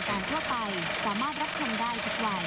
ายการทั่วไป สามารถรับชมได้ทุกวัย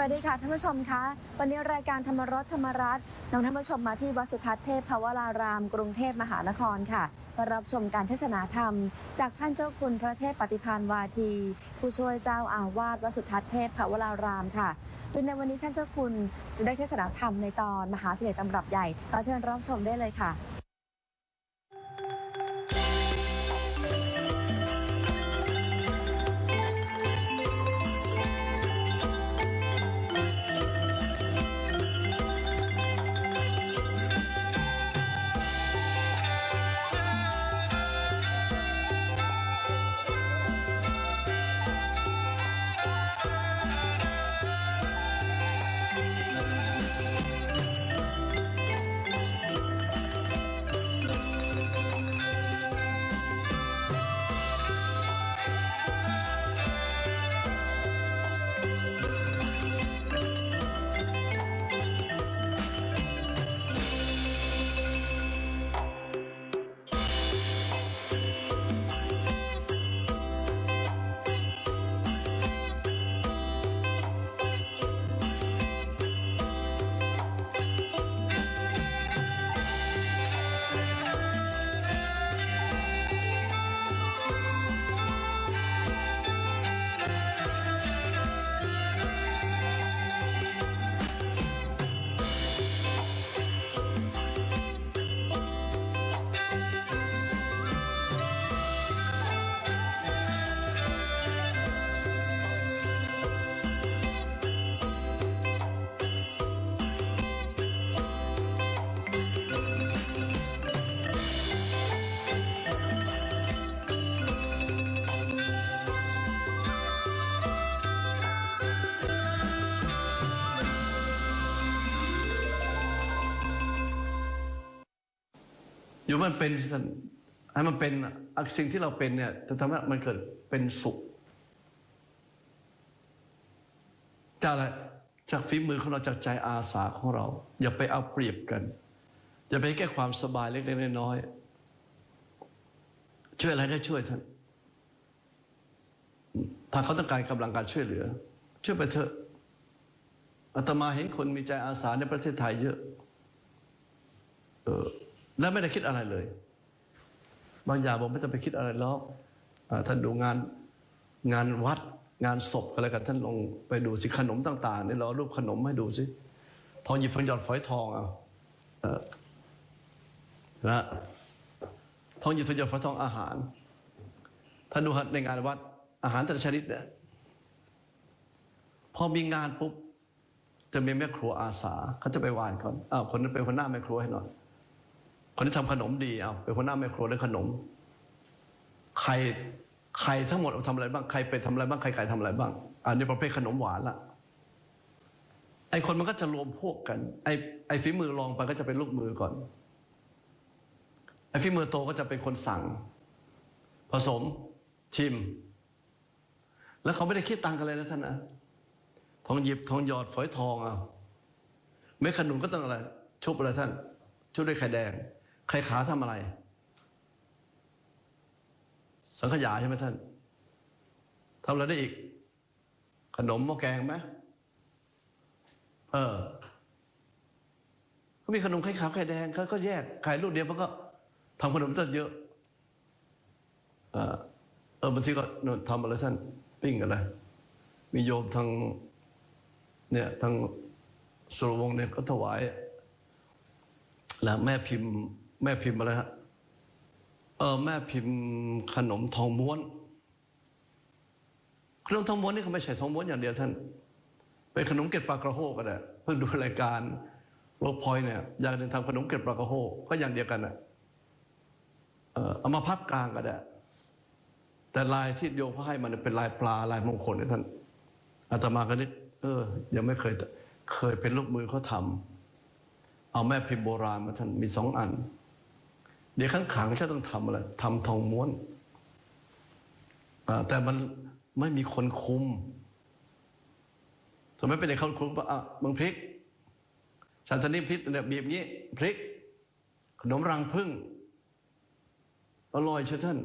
วัสดีค่ะท่านผู้ชมคะ วันนี้รายการธรรมรสธรรมรัตน์นำท่านผู้ชมมาที่วัดสุทัศน์เทพภวราราม กรุงเทพมหานครค่ะเพื่อรับชมการเทศนาธรรม จากท่านเจ้าคุณพระเทพปฏิพานวาที ผู้ช่วยเจ้าอาวาสวัดสุทัศน์เทพภวรารามค่ะโดยในวันนี้ท่านเจ้าคุณจะได้เทศนาธรรมในตอนมหาเสน่ห์ตำรับใหญ่ขอเชิญรับชมได้เลยค่ะ อยู่มันเป็นให้มันเป็นสิ่งที่เราเป็นเนี่ยจะทำให้มันเกิดเป็นสุขจากอะไรจากฝีมือของเราจากใจอาสาของเรา อย่าไปเอาเปรียบกัน อย่าไปแก้ความสบายเล็กๆน้อยๆช่วยอะไรได้ช่วยท่านถ้าเขาต้องการกำลังการช่วยเหลือ ช่วยไปเถอะอาตมาเห็นคนมีใจอาสาในประเทศไทยเยอะ เออ และไม่ได้คิดอะไรเลย บางอย่างผมไม่ต้องไปคิดอะไรหรอกท่านดูงานงานวัดงานศพก็แล้วกันท่านลงไปดูสิขนมต่างๆนี่เราเอรูปขนมให้ดูสิทองหยิบทองหยอดฝอยทองเอาเออนะทองหยิบทองหยอดฝอยทองอาหารท่านดูในงานวัด อาหารแต่ละชนิดเนี่ยพอมีงานปุ๊บจะมีแม่ครัวอาสาเขาจะไปหวานก่อนอ้าวคนนั้นเป็นคนหน้าแม่ครัวให้หน่อย คนที่ทำขนมดีเอาเป็นคนหน้าแม่ครัวได้ขนม ใครใครทั้งหมดเอาทำอะไรบ้างใครไปทำอะไรบ้างใครไก่ทำอะไรบ้าง อันนี้ประเภทขนมหวานละไอคนมันก็จะรวมพวกกัน ไอไอฝีมือลองไปก็จะเป็นลูกมือก่อน ไอฝีมือโตก็จะเป็นคนสั่ง ผสม ชิม แล้วเขาไม่ได้คิดตังค์กันเลยนะท่านนะทองหยิบทองหยอดฝอยทองเอาเม็ดขนุนก็ต้องอะไร ชุบอะไรท่าน ชุบด้วยไข่แดง ไข่ขาทำอะไร สังขยาใช่ไหมท่านทำอะไรได้อีก ขนมหม้อแกงไหมเออเขามีขนมไข่ขาวไข่แดงเขาก็แยกขายลูกเดียวมันก็ทำขนมตั้งเยอะเออเออบางทีก็ทำอะไรท่านปิ้งอะไรมีโยมทางเนี่ยทางสุรวงศ์เนี่ยก็ถวาย แล้วแม่พิมพ์ แม่พิมพ์อะไรฮะเออแม่พิมพ์ขนมทองม้วนขนมทองม้วนนี่เขาไม่ใช่ทองม้วนอย่างเดียวท่านเป็นขนมเกล็ดปลากระโฮกก็ได้เพิ่งดูรายการเวิร์กพอยเนี่ยอยากเดินทำขนมเกล็ดปลากระโฮกก็อย่างเดียวกันอะเออเอามาพับกลางก็ได้ แต่ลายที่โยมเขาให้มันเป็นลายปลาลายมงคลเนี่ยท่านอาตมาก็นึกเออ ยังไม่เคยเคยเป็นลูกมือเขาทำเอาแม่พิมพ์โบราณมาท่านมีสองอัน เดี๋ยวข้างขังจะต้องทำอะไรทำทองม้วนแต่มันไม่มีคนคุมสมัยเป็นเด็กเขาคุมว่าอะมึงพริกสันตนิพริกเนี่ยบีบงี้พริก ขนมรังพึ่งอร่อยเชื่อท่าน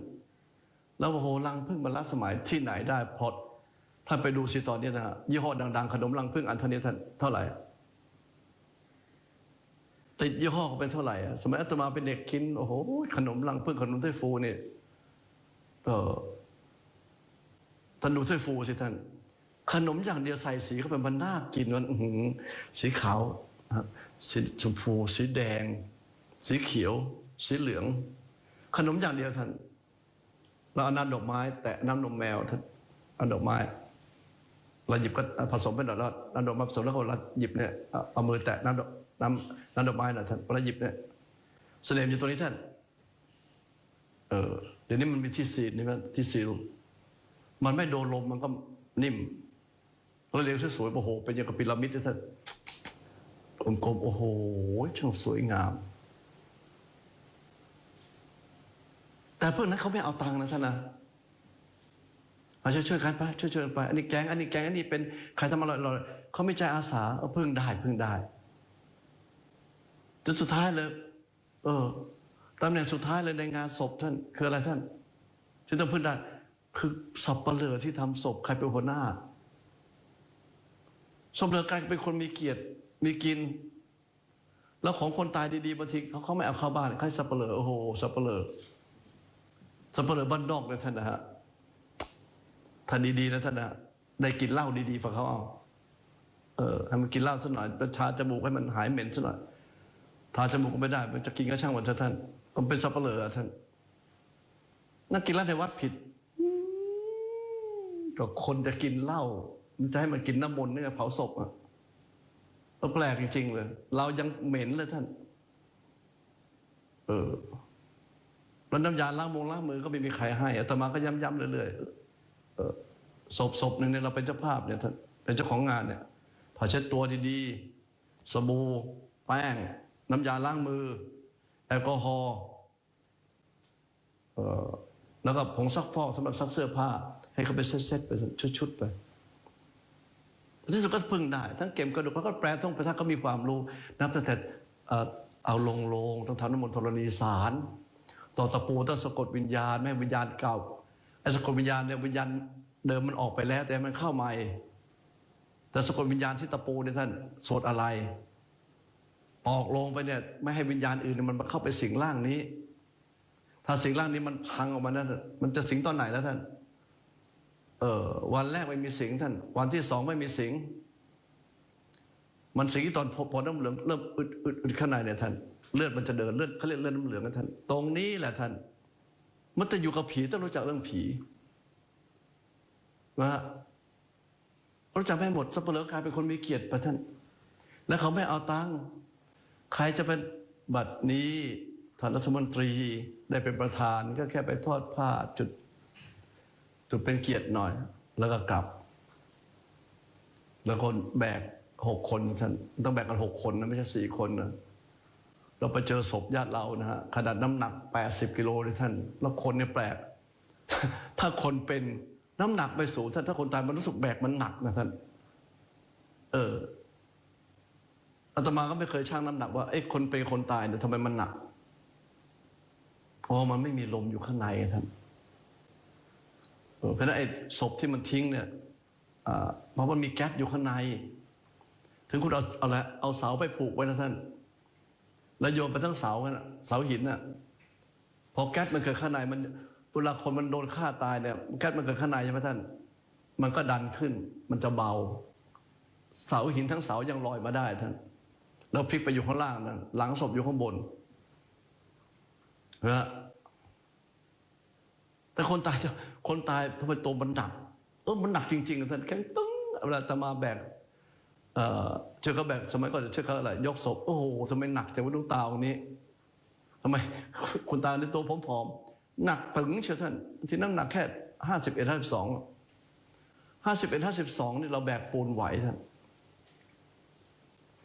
แล้วโอ้โหรังพึ่งมันล้าสมัยที่ไหนได้พอท่านไปดูสิตอนนี้นะฮะยี่ห้อดัง ๆ ขนมรังพึ่งอันเท่านี้ท่านเท่าไหร่ ติดยี่ห้อเขาเป็นเท่าไหร่อะสมัยอาตมาเป็นเด็กกินโอ้โหขนมรังพึ่งขนมไต้ฟูเนี่ยเออท่านดูไต้ฟูสิท่าน ขนมอย่างเดียวใส่สีเข้าไปมันน่ากินมันหืสีขาวสีชมพูสีแดง สีเขียว สีเหลือง ขนมอย่างเดียวท่านเราเอาน้ำดอกไม้ แตะน้ำนมแมวท่านเอาดอกไม้เราหยิบก็ผสมเป็นดอกแล้วน้ำดอกไม้ผสมแล้วเราหยิบเนี่ยเอาเอามือแตะน้ำดอก น้ำนำดอกไม้นะท่านเราหยิบเนี่ยเสน่ห์อยู่ตรงนี้ท่าน เออเดี๋ยวนี้มันมีที่ซีดนี่มันที่ซีลมันไม่โดนลมมันก็นิ่มเราเลี้ยงสวยๆโอ้โห เป็นอย่างกับพีระมิดนะท่านกลมๆโอ้โหช่างสวยงาม แต่เพวกนั้นเขาไม่เอาตังค์นะท่านนะเอาช่วยช่วยกันไปช่วยช่วยๆกันไป อันนี้แกงอันนี้แกงอันนี้เป็นใครทำอร่อยอร่อยเขาไม่ใจอาสาเอาพึ่งได้พึ่งได้ จนสุดท้ายเลย เออตำแหน่งสุดท้ายเลยในงานศพท่าน คืออะไรท่าน ที่ต้องพึ่งได้คือสับเปะเลอที่ทำศพใครเป็นหัวหน้าสับปะเลอกลายเป็นคนมีเกียรติมีกิน แล้วของคนตายดีๆบางทีเขาเขาไม่เอาเข้าบ้านใครสับเปะเลอโอ้โหสับเปะเลอสับเปะเลอบ้านนอกนะท่านนะฮะท่านดีๆนะท่านนะได้กินเหล้าดีๆฝากเขาเอาเออให้มันกินเหล้าสักหน่อยประชาจมูกให้มันหายเหม็นสักหน่อย ทาจมูกก็ไม่ได้มันจะกินก็ช่างมันเถอะท่านมันเป็นสับปะเลอท่านนั่งกินเหล้าในวัดผิดก็คนจะกินเหล้ามันจะให้มันกินน้ำมนต์เนี่ยเผาศพอะแปลกจริงๆเลย เรายังเหม็นเลยท่าน เออแล้วน้ำยาล้างมงล้างมือก็ไม่มีใครให้อาตมาก็ย้ำๆเรื่อยๆเออศพศพหนึ่งเนี่ยเราเป็นเจ้าภาพเนี่ยท่านเป็นเจ้าของงานเนี่ยผ้าเช็ดตัวดีๆสบู่แป้ง น้ำยาล้างมือ แอลกอฮอล์แล้วก็ผงซักฟอกสำหรับซักเสื้อผ้า ให้เขาไปเซ็ตๆไปชุดๆไปที่สุดก็พึ่งได้ ทั้งเก็บกระดูกแล้วก็แปลท่องไปถ้าเขามีความรู้นับตั้งแต่เอาลงโลงต้องทำน้ำมนต์ธรณีสารต่อตะปูต้องสะกดวิญญาณไม่วิญญาณเก่าไอ้สะกดวิญญาณเนี่ยวิญญาณเดิมมันออกไปแล้ว แต่มันเข้าใหม่ แต่สะกดวิญญาณที่ตะปูเนี่ยท่านสวดอะไร ออกลงไปเนี่ยไม่ให้วิญญาณอื่นเนี่ยมันมาเข้าไปสิงร่างนี้ ถ้าสิงร่างนี้มันพังออกมานั้นมันจะสิงตอนไหนแล้วท่าน เออวันแรกไม่มีสิงท่าน วันที่สองไม่มีสิง มันสิงตอนพอพอน้ำเหลืองเริ่มอึดอึดอึดข้างในเนี่ยท่านเลือดมันจะเดินเลือดเขาเรียกเลือดน้ำเหลืองกันท่าน ตรงนี้แหละท่าน มันจะอยู่กับผีต้องรู้จักเรื่องผีนะฮะรู้จักไม่หมดสัปเหร่อกลายเป็นคนมีเกียรติไปท่าน แล้วเขาไม่เอาตังค์ ใครจะเป็นบัตรนี้ท่านรัฐมนตรีได้เป็นประธานก็แค่ไปทอดผ้าจุด จุดเป็นเกียรติหน่อย แล้วก็กลับ แล้วคนแบกหกคนท่านต้องแบกกันหกคนนะไม่ใช่สี่คนนะเราไปเจอศพญาติเรานะฮะขนาดน้ำหนักแปดสิบกิโลเลยท่าน แล้วคนเนี่ยแปลก ถ้าคนเป็นน้ำหนักไปสูงท่านถ้าคนตายมันรู้สึกแบกมันหนักนะท่าน เออ อาตมาก็ไม่เคยชั่งน้ำหนักว่าไอ้คนเป็นคนตายเนี่ยทำไมมันหนักอ๋อมันไม่มีลมอยู่ข้างในท่านเพราะฉะนั้นไอ้ศพที่มันทิ้งเนี่ยเพราะมันมีแก๊สอยู่ข้างใน ถึงคุณเอาเอาละเอาเสาไปผูกไว้นะท่าน แล้วโยนไปทั้งเสากันน่ะเสาหินน่ะพอแก๊สมันเกิดข้างในมันเวลาคนมันโดนฆ่าตายเนี่ยแก๊สมันเกิดข้างในใช่ไหมท่าน มันก็ดันขึ้น มันจะเบา เสาหินทั้งเสายังลอยมาได้ท่าน แล้วพลิกไปอยู่ข้างล่างนั่นหลังศพอยู่ข้างบนนะแต่คนตายจะคนตายทำไมตัวมันหนัก เออมันหนักจริงๆท่านแข็งตึ้งเวลาตมาแบกเอ่อเชือเขาแบกสมัยก่อนจะเชื่อเขาอะไรยกศพโอ้โหทำไมหนักจังวะดวงตาตรงนี้ทำไมคุณตาในตัวผอมๆหนักถึงเชียวท่าน ที่น้ำหนักแค่ห้าสิบเอ็ดห้าสิบสองห้าสิบเอ็ดห้าสิบสองนี่เราแบกปูนไหวท่าน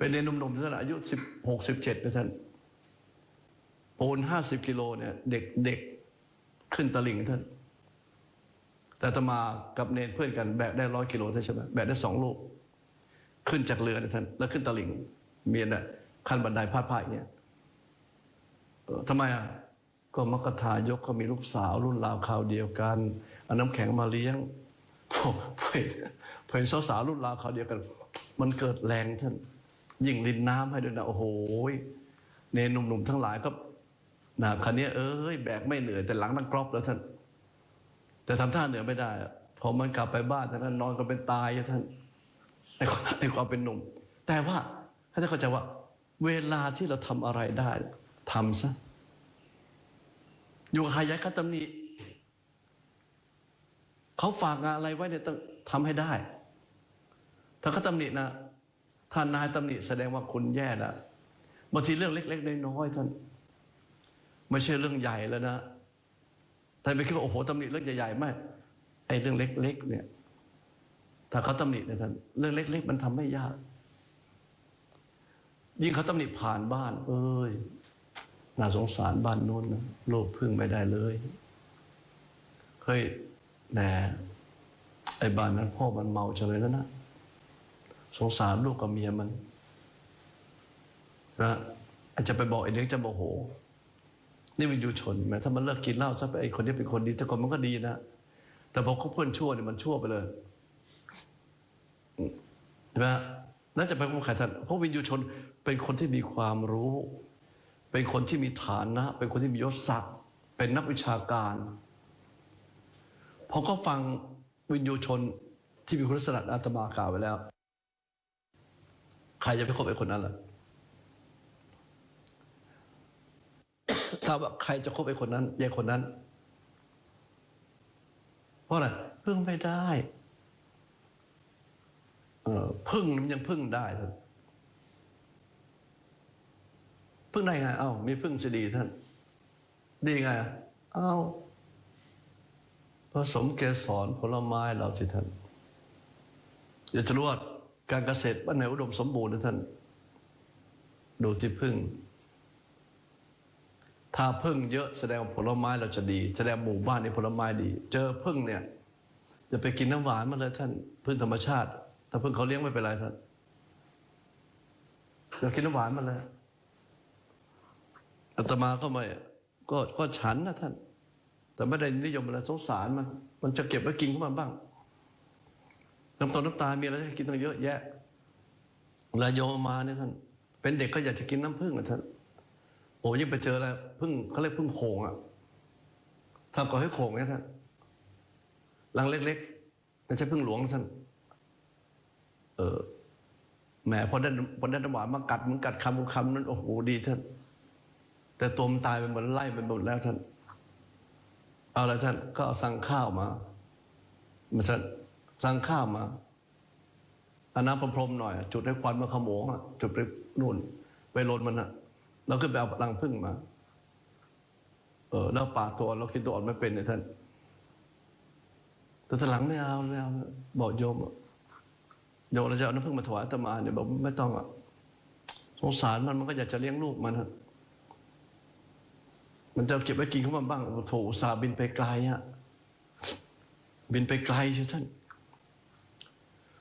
เป็นเนนหนุ่มๆท่านอายุสิบหกสิบเจ็ดนะท่านปูนห้าสิบกิโลเนี่ยเด็กเด็กขึ้นตะลิ่งท่าน แต่ตมากับเนนเพื่อนกันแบกได้ร้อยกิโลใช่ไหมแบกได้สองลูก ขึ้นจากเรือนะท่าน แล้วขึ้นตะลิ่งเมียนอะขั้นบันไดพาดพายอย่างเงี้ยทำไมอะก็มกทายกเขามีลูกสาวรุ่นราวคราวเดียวกันเอาน้ำแข็งมาเลี้ยงโอ้เพื่อนเพื่อนสาวรุ่นราวคราวเดียวกัน มันเกิดแรงท่าน ยิ่งลินน้ำให้ด้วยนะโอ้โหเนนหนุ่มๆทั้งหลายก็นะคันนี้เอ้ยแบกไม่เหนื่อยแต่หลังนั่งกรอบแล้วท่าน แต่ทำท่าเหนื่อยไม่ได้พอมันกลับไปบ้านท่านนอนกันเป็นตายท่านไอ้ความเป็นหนุ่ม แต่ว่าให้ท่านเข้าใจว่า เวลาที่เราทำอะไรได้ทำซะอยู่กับใครย้ายคัตำหนิเขาฝากงานอะไรไว้เนี่ยต้องทำให้ได้ ถ้าเขาตำหนินะ ท่านนายตำหนิแสดงว่าคุณแย่แล้วบางทีเรื่องเล็ก ๆ น้อยๆท่าน ไม่ใช่เรื่องใหญ่แล้วนะท่านไปคิดว่าโอ้โหตำหนิเรื่องใหญ่ๆไม่ไอ้เรื่องเล็ก ๆ เนี่ย ถ้าเขาตำหนิเนี่ยท่านเรื่องเล็ก ๆ มันทำไม่ยาก ยิ่งเขาตำหนิผ่านบ้าน เอ้ยน่าสงสารบ้านนู้นนะโลกพึ่งไม่ได้เลยเฮ้ยแหมไอ้บ้านนั้นพ่อมันเมาเฉยแล้วนะ สงสารลูกกับเมียมันนะอาจจะไปบอกไอ้เด็กจะโมโห นี่มันอยู่ชนไหมถ้ามันเลิกกินเหล้าซะไปไอ้คนนี้เป็นคนดีแต่ก่อนมันก็ดีนะแต่พอเขาเพื่อนชั่วเนี่ยมันชั่วไปเลยเห็นไหมน่าจะไปพบใครท่านเพราะวินยูชนเป็นคนที่มีความรู้ เป็นคนที่มีฐานะ เป็นคนที่มียศศักดิ์เป็นนักวิชาการพอก็ฟังวินยูชนที่มีคุณลักษณะอาตมากล่าวไว้แล้ว ใครจะไปคบไอ้คนนั้นล่ะถ้ามว่าใครจะคบไอ้คนนั้นยายคนนั้น เพราะอะไรพึ่งไม่ได้เออพึ่งมันยังพึ่งได้ท่านพึ่งได้ไง เอ้ามีพึ่งจะดีท่าน ดีไง เอ้าผสมเกสรผลไม้เราสิท่านอยากจะรู้ว่า การเกษตรบ้านไหนอุดมสมบูรณ์นะท่าน ดูที่พึ่ง ถ้าพึ่งเยอะแสดงผลไม้เราจะดี แสดงหมู่บ้านในผลไม้ดี เจอพึ่งเนี่ยอย่าไปกินน้ำหวานมาเลยท่านพึ่งธรรมชาติ ถ้าพึ่งเขาเลี้ยงไม่เป็นไรท่านอย่ากินน้ำหวานมาเลยอาตมาก็ไม่ก็ก็ฉันนะท่าน แต่ไม่ได้นิยมอะไรสงสารมัน มันจะเก็บไว้กินของมันบ้าง น้ำตาลน้ำตาลมีอะไรให้กินตั้งเยอะแยะเวลาโยมมาเนี่ยท่าน เป็นเด็กก็อยากจะกินน้ำผึ้งอะท่านโอ้ยิ่งไปเจออะไรพึ่งเขาเรียกพึ่งโขงอะทำก่อให้โขงเนี่ยท่านรังเล็กๆไม่ใช่พึ่งหลวงนะท่าน เออแหมพอได้พอได้น้ำหวานมากัดมันกัดคำคำนั้นโอ้โหดีท่าน แต่ตัวมันตายไปหมดไล่ไปหมดแล้วท่าน เอาอะไรท่านก็เอาสั่งข้าวมามาท่าน สั่งข้าวมาอาน้ำพรมๆหน่อย จุดให้ควันมาขโมงอะจุดไปนู่น ไปโรนมันอะเราขึ้นไปเอารังพึ่งมา เออแล้วป่าตัวเราคิดตัวอ่อนไม่เป็นเนี่ยท่าน แต่ทีหลังไม่เอาไม่เอาบอกโยมอะโยมเราจะเอาน้ำพึ่งมาถวายตมาเนี่ยบอกไม่ต้องอะสงสารมันมันก็อยากจะเลี้ยงลูกมันฮะมันจะเก็บไว้กินของมันบ้างโถสาบินไปไกลอะบินไปไกลใช่ท่าน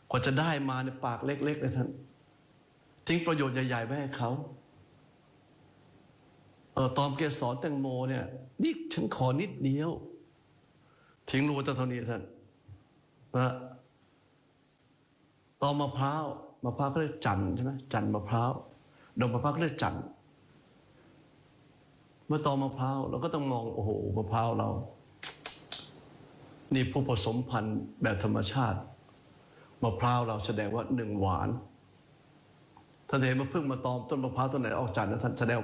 กว่าจะได้มาในปากเล็กๆเลยท่าน ทิ้งประโยชน์ใหญ่ๆไว้ให้เขาเออตอมเกสรแตงโมเนี่ยนี่ฉันขอนิดเดียว ทิ้งรูแต่เท่านี้ท่านนะตอมมะพร้าวมะพร้าวก็เรียกจันทร์ใช่ไหมจันทร์มะพร้าวดอกมะพร้าวก็เรียกจันทร์เมื่อตอมะพร้าวเราก็ต้องมองโอ้โหมะพร้าวเรา นี่ผู้ผสมพันธุ์แบบธรรมชาติ มะพร้าวเราแสดงว่าหนึ่งหวานท่านเห็นมะพึ่งมาตอมต้นมะพร้าวต้นไหนออกจันทร์นะท่านแสดง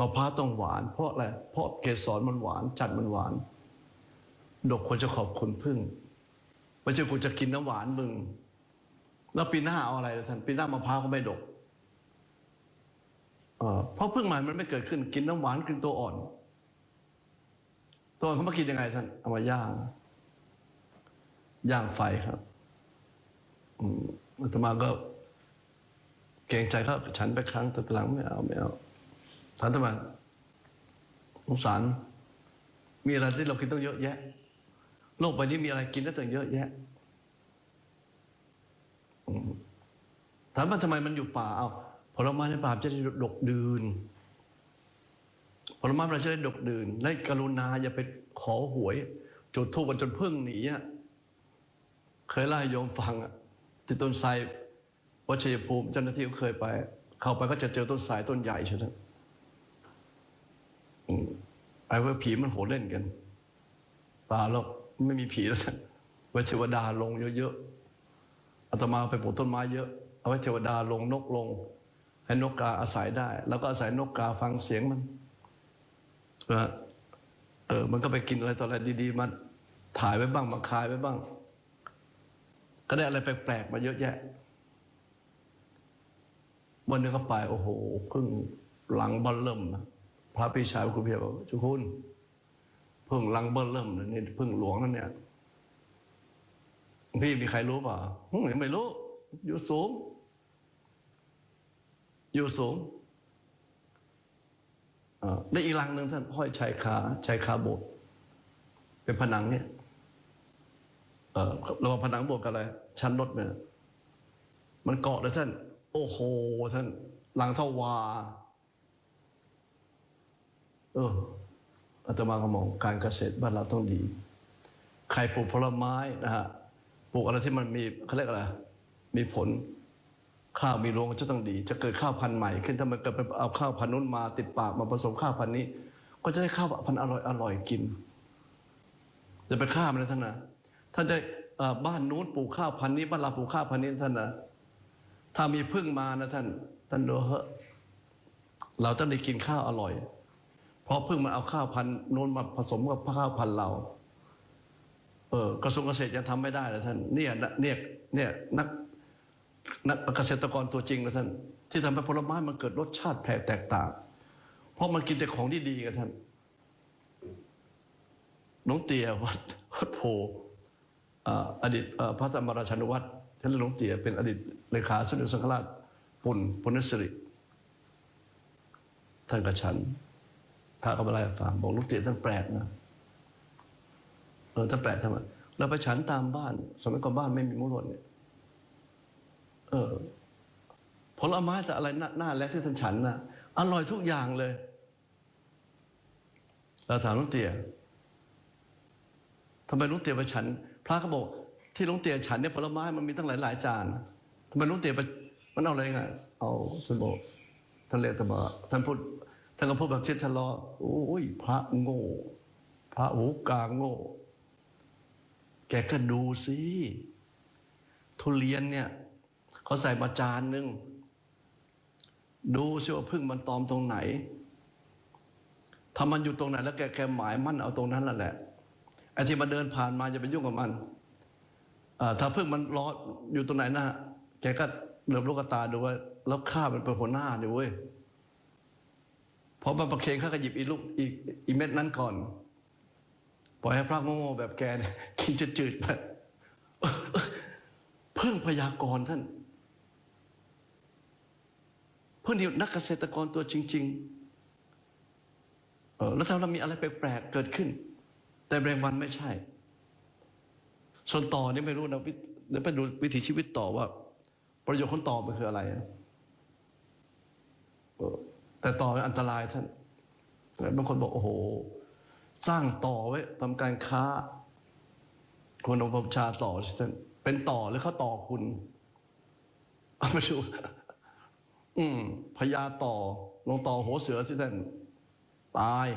มะพร้าวต้องหวาน เพราะอะไรเพราะเกสรมันหวานจันทร์มันหวาน ดอกควรจะขอบคุณพึ่งไม่ใช่กูจะกินน้ำหวานมึง แล้วปีหน้าเอาอะไรล่ะท่านปีหน้ามะพร้าวก็ไม่ดกเอ่อเพราะพึ่งใหม่มันไม่เกิดขึ้นกินน้ำหวานกินตัวอ่อน ตัวอ่อนเขามากินยังไงท่านเอามาย่างย่างไฟครับ อืมอาตมาก็เกรงใจเขาฉันไปครั้งแต่หลังไม่เอาไม่เอาถามทำไมสงสาร มีอะไรที่เรากินต้องเยอะแยะ โลกใบนี้มีอะไรกินได้ตั้งเยอะแยะถามว่าทำไมมันอยู่ป่า เอาผลไม้ในป่าจะได้ดกดืนผลไม้เราจะได้ดกดื่นและกรุณาอย่าไปขอหวย จุดทูบกันจนพึ่งหนีอะเคยเล่าให้โยมฟังอะ ที่ต้นไทรวัชยภูมิเจ้าหน้าที่ก็เคยไป เข้าไปก็จะเจอต้นไทรต้นใหญ่ใช่ไหมอืมไอ้ว่าผีมันโหเล่นกันป่าเราไม่มีผีแล้วท่านไว้เทวดาลงเยอะๆอาตมาไปปลูกต้นไม้เยอะ เอาไว้เทวดาลงนกลง ให้นกกาอาศัยได้ แล้วก็อาศัยนกกาฟังเสียงมันเออมันก็ไปกินอะไรต่ออะไรดี ๆ มันถ่ายไว้บ้างมาคายไว้บ้าง ก็ได้อะไรแปลกๆมาเยอะแยะวันหนึงก็ไปโอ้โหเพึ่งหลังเบัลเริ่มนะพระพี่ชายครูเพียบอกจุคุณเพึ่งหลังเบัลเริ่มเนี่เพึ่งหลวงนั่นเนี่ยพี่มีใครรู้เปล่ายังไม่รู้ อยู่สูง อยู่สูงได้อีกลังหนึ่งท่านห้อยชายคาชายคาโบสถ์เป็นผนังเนี่ย ระหว่างผนังบสถ์กับอะไร ชั้นรถเนี่ยมันเกาะเลยท่าน โอ้โหท่าน หลังเท่าวา เอออาตมาก็มองการเกษตรบ้านเราต้องดี ใครปลูกผลไม้นะฮะ ปลูกอะไรที่มันมีเขาเรียกอะไร มีผล ข้าวมีโรงจะต้องดี จะเกิดข้าวพันธุ์ใหม่ขึ้น ถ้ามันเกิดไปเอาข้าวพันธุ์นู้นมาติดปากมาผสมข้าวพันธุ์นี้ ก็จะได้ข้าวพันธุ์อร่อยอร่อยกิน จะไปข้ามเลยท่านนะ ท่านจะบ้านนู้นปลูกข้าวพันนี้บ้านเราปลูกข้าวพันนี้ท่านนะถ้ามีพึ่งมานะท่าน ท่านดูเหอะเราต้องได้กินข้าวอร่อย เพราะพึ่งมันเอาข้าวพันนู้นมาผสมกับข้าวพันเรา เออกระทรวงเกษตรยังทำไม่ได้เลยท่านเนี่ยเนี่ยเนี่ยนักนักเกษตรกรตัวจริงนะท่าน ที่ทำให้ผลไม้มันเกิดรสชาติแปลกแตกต่าง เพราะมันกินแต่ของดีๆกันท่านน้องเตียวัดวัดโพ อดีตพระธรรมราชานุวัตรท่านหลวงเตียเป็นอดีตเลขาสมเด็จสังฆราชปุ่นปุณสิริท่านกระฉันพระก็มาไล่ฟังบอกลุงเตียท่านแปลกนะเออท่านแปลกทำไมเราไปฉันตามบ้าน สมัยก่อนบ้านไม่มีมุ้งลวดเนี่ย เออผลไม้แต่อะไรหน้านาแรกที่ท่านฉันนะอร่อยทุกอย่างเลยเราถามลุงเตี๋ยทำไมลุงเตี๋ยไปฉัน พระเขาบอกที่ลุงเตี๋ยฉันเนี่ยผลไม้มันมีตั้งหลายหลายจานทำไมลุงเตี๋ยมันเอาอะไรไงเอาท่านบอกท่านเรียกแต่บอกท่านพูดท่านก็พูดแบบเช็ดทะเลาะโอ้ยพระโง่ พระหูกลางโง่ แกก็ดูสิทุเรียนเนี่ยเขาใส่มาจานหนึ่งดูสิว่าพึ่งมันตอมตรงไหนถ้ามันอยู่ตรงไหนแล้วแกแกหมายมั่นเอาตรงนั้นนั่นแหละ ไอ้ที่มาเดินผ่านมาอย่าไปยุ่งกับมันถ้าเพึ่งมันรออยู่ตรงไหนนะแกก็เหลือบลูกตาดูว่าแล้วข้ามันเป็นหัวหน้าดิเว้ยพอมาประเคนข้าก็หยิบอีลูกอีอีเม็ดนั้นก่อน ปล่อยให้พระโง่แบบแกเนี่ยกินจืดๆไปเพิ่งพยากรณ์ท่าน เพิ่งที่นักเกษตรกรตัวจริง ๆ แล้วถ้าเรามีอะไรแปลกๆเกิดขึ้น แต่แรงวันไม่ใช่ ส่วนต่อนี่ไม่รู้นะเดี๋ยวไปดูวิถีชีวิตต่อว่า ประโยชน์ของต่อมันคืออะไรแต่ต่อมันอันตรายท่านบางคนบอกโอ้โห สร้างต่อไว้ทำการค้าคนองค์ประชาต่อท่านเป็นต่อหรือเขาต่อคุณเอามาดูอืมพญาต่อลงต่อหัวเสือสิท่านตาย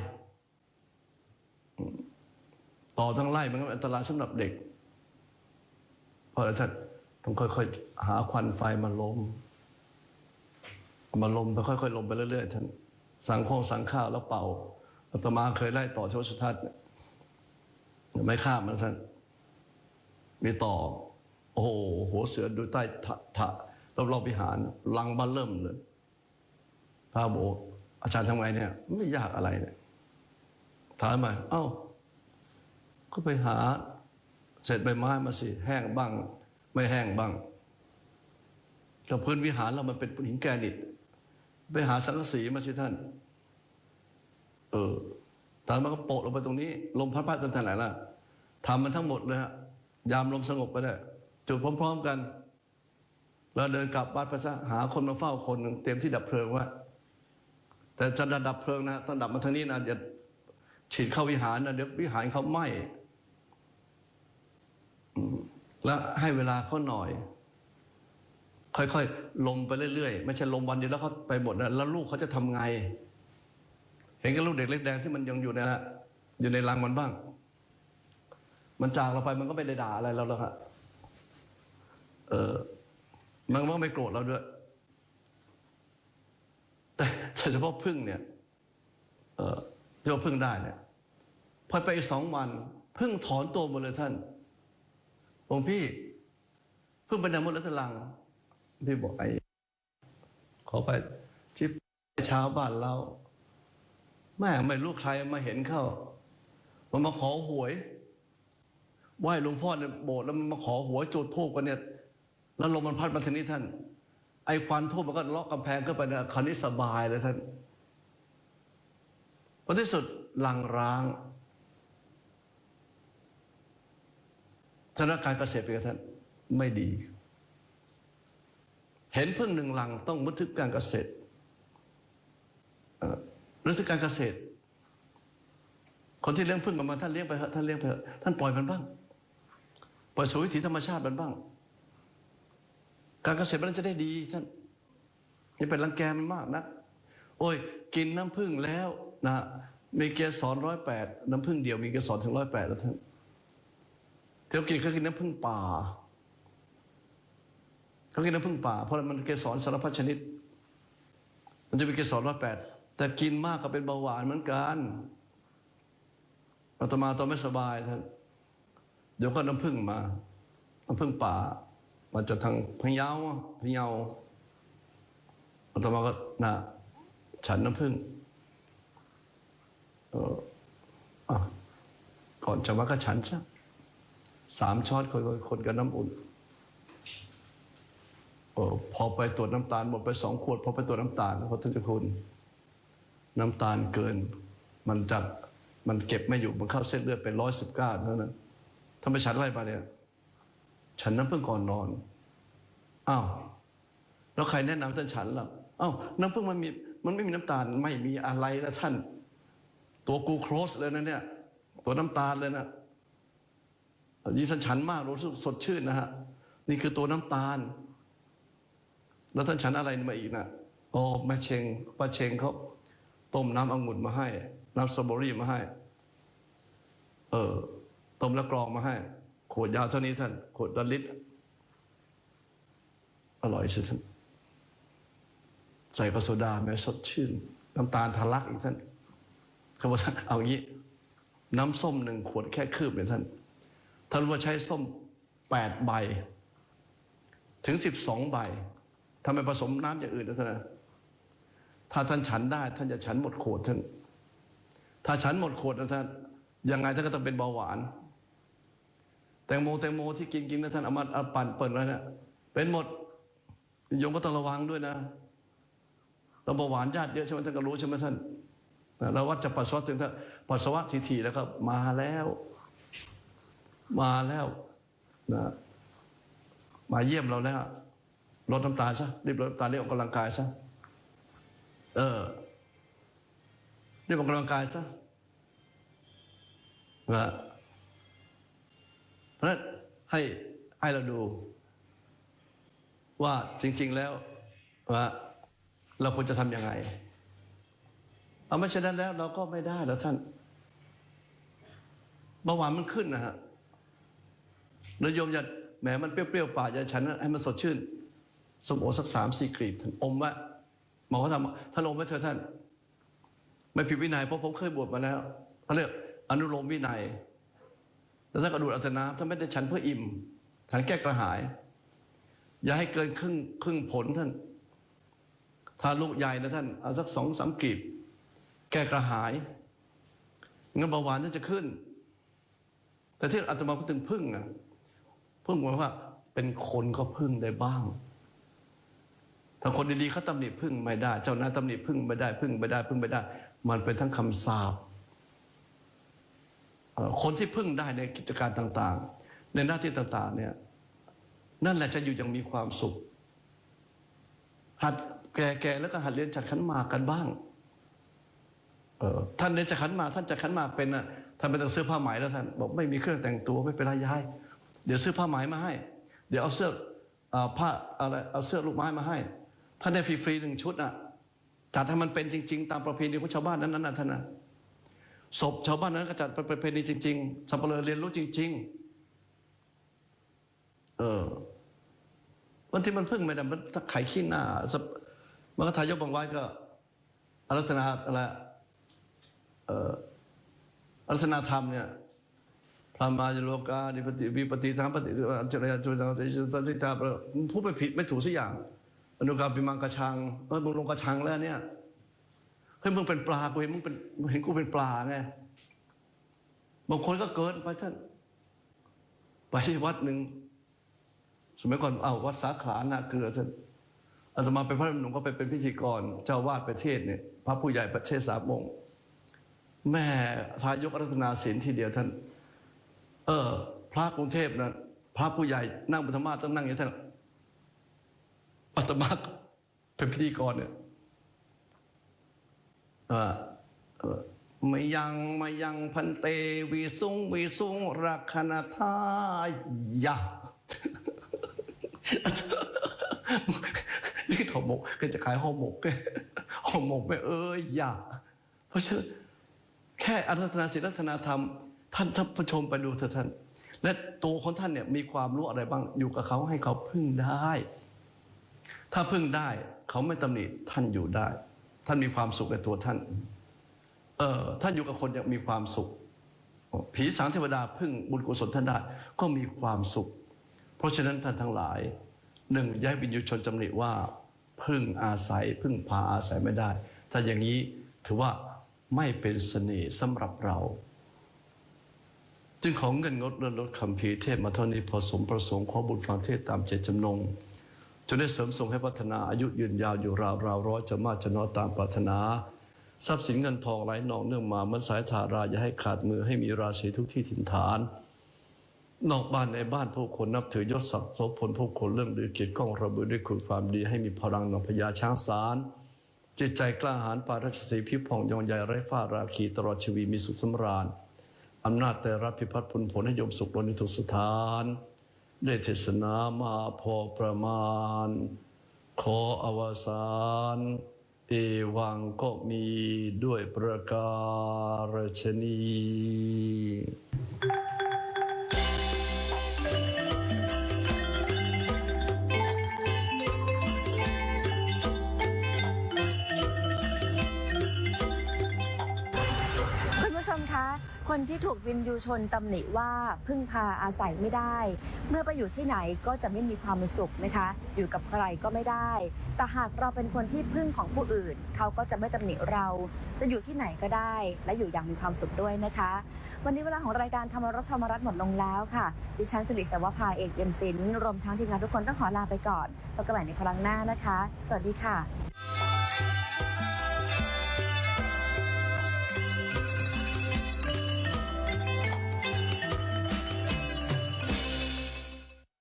ต่อทั้งไล่มันก็อันตรายสำหรับเด็ก เพราะฉะนั้นต้องค่อยๆหาควันไฟมาลมมาลมไปค่อยๆลมไปเรื่อยๆท่านสังโคงสังข้าวแล้วเป่าอาตมาเคยไล่ต่อชวสุทัศน์เนี่ยไม่ข้ามนะท่านมีต่อ โอ้โหหัวเสือดูใต้ถะถะรอบๆวิหารลังบ้านเริ่มเลยพระโบอาจารย์ทำไงเนี่ย ไม่ยากอะไรเนี่ยถามมา เอ้า ก็ไปหาเศษใบไม้มาสิ แห้งบ้าง ไม่แห้งบ้างเราพื้นวิหารเรามันเป็นหินแกรนิต ไปหาสังกะสีมาสิท่าน เออตามมาก็โปะลงไปตรงนี้ ลมพัดพัดกันทางไหนล่ะทำมันทั้งหมดเลยฮะยามลมสงบไปได้จุดพร้อม ๆกันแล้วเดินกลับบ้านพระเจ้าหาคนมาเฝ้าคนเตรียมที่ดับเพลิงไว่าแต่จะดับเพลิงนะต้องดับมาทางนี้นะอย่าฉีดเข้าวิหารนะเดี๋ยววิหารเขาไหม้ แล้วให้เวลาเขาหน่อย ค่อยๆลมไปเรื่อยๆ ไม่ใช่ลมวันเดียวแล้วเขาไปหมดนะแล้วลูกเขาจะทำไง เห็นกับลูกเด็กเล็กแดงที่มันยังอยู่ในนะอยู่ในรังมันบ้าง มันจากเราไปมันก็ไม่ได้ด่าอะไรเราหรอกฮะเออมันก็ไม่โกรธเราด้วย แต่เฉพาะพึ่งเนี่ย เออที่ว่าพึ่งได้เนี่ยพอไปอีกสองวันพึ่งถอนตัวหมดเลยท่าน องค์พี่เพึ่งไปนหมดแล้วตลัง พี่บอกไอ้ขอไปที่เช้าบ้านเราแม่ไม่รู้ใครมาเห็นเข้า มันมาขอหวยไหว้หลวงพ่อในโบสถ์แล้วมันมาขอหวยจุดทูบกันเนี่ย แล้วลมมันพัดมาทางนี้ท่าน ไอ้ควันทูบมันก็เลาะกำแพงขึ้นไปเนี่ยคราวนี้สบายเลยท่านผลที่สุดลังร้าง ธนาคารเกษตรเป็นท่านไม่ดี เห็นพึ่งหนึ่งลังต้องบันทึกการเกษตรเอ่อบันทึกการเกษตร คนที่เลี้ยงพึ่งกันมาท่านเลี้ยงไปเถอะท่านเลี้ยงไปเถอะท่านปล่อยมันบ้าง ปล่อยสู่วิถีธรรมชาติมันบ้าง การเกษตรมันจะได้ดีท่านอย่าไปรังแกมันมากนะโอ้ย กินน้ำผึ้งแล้วนะมีเกสรร้อยแปดน้ำผึ้งเดียวมีเกสรถึงร้อยแปดแล้วท่าน เที่ยวกินเขากินน้ำผึ้งป่าเขากินน้ำผึ้งป่า เพราะมันเกสรสารพัดชนิด มันจะมีเกสรร้อยแปดแต่กินมากก็เป็นเบาหวานเหมือนกันอาตมาตอนไม่สบายท่านเดี๋ยวก็น้ำผึ้งมาน้ำผึ้งป่ามาจากทางพะเยาพะเยาอาตมาก็นะฉันน้ำผึ้งเอออะก่อนจะมาก็ฉันซะ สามช้อนคนคนกับน้ำอุ่นอพอไปตรวจน้ำตาลหมดไปสองขวดพอไปตรวจน้ำตาลพระท่านเจ้าคุณ น้ำตาลเกิน มันจัดมันเก็บไม่อยู่มันเข้าเส้นเลือดเป็นร้อยสิบเก้าเท่านั้นถ้าไมฉันอะไรมาเนี่ย ฉันน้ำพึ่งก่อนนอนอ้าวแล้วใครแนะนำท่านฉันล่ะอ้าวน้ำพึ่งมันมีมันไม่มีน้ำตาลไม่มีอะไรนะท่าน ตัวกูโครสเลยนะเนี่ย ตัวน้ำตาลเลยนะ ยี่ท่านฉันมากรู้สึกสดชื่นนะฮะนี่คือตัวน้ำตาล แล้วท่านฉันอะไรมาอีกนะโอ้แม่เชงป้าเชงเขาต้มน้ำองุ่นมาให้ น้ำสตรอเบอรี่มาให้ เออต้มแล้วกรองมาให้ ขวดยาเท่านี้ท่าน ขวดละลิตร อร่อยสิท่าน ใส่กระโซดาแม้สดชื่น น้ำตาลทะลักอีกท่านเขาบอกท่านเอางี้ น้ำส้มหนึ่งขวดแค่คืบเนี่ยท่าน ท่านว่าใช้ส้มแปดใบ ถึงสิบสองใบทำไมผสมน้ำอย่างอื่นนะท่านถ้าท่านฉันได้ ท่านจะฉันหมดขวดท่าน ถ้าฉันหมดขวดนะท่านยังไงท่านก็ต้องเป็นเบาหวาน แตงโมแตงโมที่กินกินนะท่านเอามาเอาปั่นเปิดไว้วเนี่ยเป็นหมดโยมก็ต้องระวังด้วยนะเราเบาหวานญาติเยอะใช่ไหมท่านก็รู้ใช่ไหมท่านเราวัดจะปัสสาวะถึงถ้าปัสสาวะทีๆแล้วก็มาแล้ว มาแล้วนะมาเยี่ยมเราแล้วลดน้ำตาซะรีบลดน้ำตาลรียบออกกำลังกายซะเออรีบออกกำลังกายซะนะเพราะฉะนั้นให้ให้เราดู ว่าจริง ๆแล้วว่าเราควรจะทำยังไงเอาไม่ฉะนั้นแล้วเราก็ไม่ได้แล้วท่านเบาหวานมันขึ้นนะฮะ แล้วโยมอย่าแหมมันเปรี้ยวๆปากอย่าฉันให้มันสดชื่นสมโอสักสามสี่กรีบท่านอมไว้หมอเขาทำท่านอมไว้เถอะท่าน ไม่ผิดวินัยเพราะผมเคยบวชมาแล้วเขาเรียกอนุโลมวินัย แล้วถ้ากระดูดอัตนาถ้าไม่ได้ฉันเพื่ออิ่มฉันแก้กระหาย อย่าให้เกินครึ่งครึ่งผลท่าน ถ้าลูกใหญ่นะท่านเอาสักสองสามกรีบ แก้กระหายเงินเบาหวานนั่นจะขึ้น แต่ที่อาตมาพูดถึงพึ่งอะ พึ่งหมายว่า เป็นคนก็พึ่งได้บ้าง ถ้าคนดีๆเขาตำหนิพึ่งไม่ได้ เจ้านายตำหนิพึ่งไม่ได้ พึ่งไม่ได้ พึ่งไม่ได้ มันเป็นทั้งคำสาปคนที่พึ่งได้ในกิจการต่างๆ ในหน้าที่ต่างๆเนี่ยนั่นแหละจะอยู่อย่างมีความสุข หัดแก่ๆแล้วก็หัดเรียนจัดขันมากันบ้าง เออท่านเรียนจัดขันมา ท่านจัดขันมาเป็นนะท่านไปต้องซื้อผ้าไหมแล้วท่านบอกไม่มีเครื่องแต่งตัวไม่เป็นไรยาย เดี๋ยวซื้อผ้าไหมมาให้ เดี๋ยวเอาเสื้ออผ้าอะไรเอาเสื้อลูกไม้มาให้ ท่านได้ฟรีๆหนึ่งชุดอะจัดให้มันเป็นจริง ๆ ตามประเพณีของชาวบ้านนั้นๆนะท่านนะศพชาวบ้านนั้นก็จัดเป็นประเพณีจริง ๆสัมปเหร่อเรียนรู้จริง ๆ เออวันที่มันพึ่งไม่ได้มันถ้าไขขี้หน้ามันก็ทายกบางไว้ก็อารัธนาอะไรเอ่ออารัธนาธรรมเนี่ย พระมาจโลกาดิปติวิปติธรรมปฏิอัจฉริยะจุลตังติจุตติตาพูดไม่ผิดไม่ถูกสักอย่างอนุกรรมปิมังกระชังเออมึงลงกระชังแล้วเนี่ยเฮ้ยมึงเป็นปลากูเห็นมึงเป็นเห็นกูเป็นปลาไงบางคนก็เกินไปท่านไปที่วัดหนึ่งสมัยก่อนเอาวัดสาขานาเกลือท่านอาตมาเป็นพระหนุ่มก็ไปเป็นพิธีกร เจ้าวาดประเทศเนี่ยพระผู้ใหญ่ประเทศสามองค์แม่ทายกรัตนาศีลทีเดียวท่าน เออ พระกรุงเทพนะพระผู้ใหญ่นั่งบนธรรมาต้องนั่งอย่างนี้ท่านอาตมาเป็นพิธีกรเนี่ยเออไม่ยังไม่ยังพันเตวีสุงวีสุงรักขณทายะนี่ถอหมกก็จะขายห่อหมกห่อหมกไม่เอ้ยอย่า เพราะฉะนั้นแค่อารัธนาศีลรัตนาธรรม ท่านท่านผู้ชมไปดูเถอะท่าน และตัวของท่านเนี่ยมีความรู้อะไรบ้างอยู่กับเขาให้เขาพึ่งได้ ถ้าพึ่งได้เขาไม่ตำหนิท่านอยู่ได้ ท่านมีความสุขในตัวท่าน เออท่านอยู่กับคนอย่างมีความสุข ผีสางเทวดาพึ่งบุญกุศลท่านได้ก็มีความสุข เพราะฉะนั้นท่านทั้งหลายหนึ่งย้ายวิญญูชนจำหนิว่า พึ่งอาศัย พึ่งพาอาศัยไม่ได้ ถ้าอย่างนี้ถือว่าไม่เป็นเสน่ห์สำหรับเรา จึงของเงินงดเลื่อนลดคำพีเทศมาเท่านี้พอสมประสงค์ขอบุญฟังเทศตามเจตจำนงจนได้เสริมส่งให้พัฒนาอายุยืนยาวอยู่ราวราวร้อยจะมากจะน้อยตามปรารถนา ทรัพย์สินเงินทองไหลนองเนื่องมาเหมันสายถาราอย่าให้ขาดมือให้มีราศีทุกที่ถิ่นฐาน นอกบ้านในบ้านผู้คนนับถือยศศักดิ์โสพลผู้คนเรื่องดือเกียรติก้องระเบือด้วยคุณความดีให้มีพลังนองพญาช้างสารจิตใจกล้าหาญปาราชสีพิพองยองใหญ่ไร้ฝ้าราคีตลอดชีวีมีสุขสำราญ อำนาจแต่รับพิพัฒน์ผลผลให้ยมสุขลนิทุกสถาน ได้เทศนามาพอประมาณ ขออวสานเอวังก็มีด้วยประการชนี คนที่ถูกวินยูชนตำหนิว่าพึ่งพาอาศัยไม่ได้ เมื่อไปอยู่ที่ไหนก็จะไม่มีความสุขนะคะ อยู่กับใครก็ไม่ได้ แต่หากเราเป็นคนที่พึ่งของผู้อื่น เขาก็จะไม่ตำหนิเรา จะอยู่ที่ไหนก็ได้ และอยู่อย่างมีความสุขด้วยนะคะ วันนี้เวลาของรายการธรรมรัตธรรมรัตน์หมดลงแล้วค่ะดิฉันสิริสวภาเอกเยี่ยมศิลป์รวมทั้งทีมงานทุกคนต้องขอลาไปก่อนพบกันใหม่ในครั้งหน้านะคะ สวัสดีค่ะ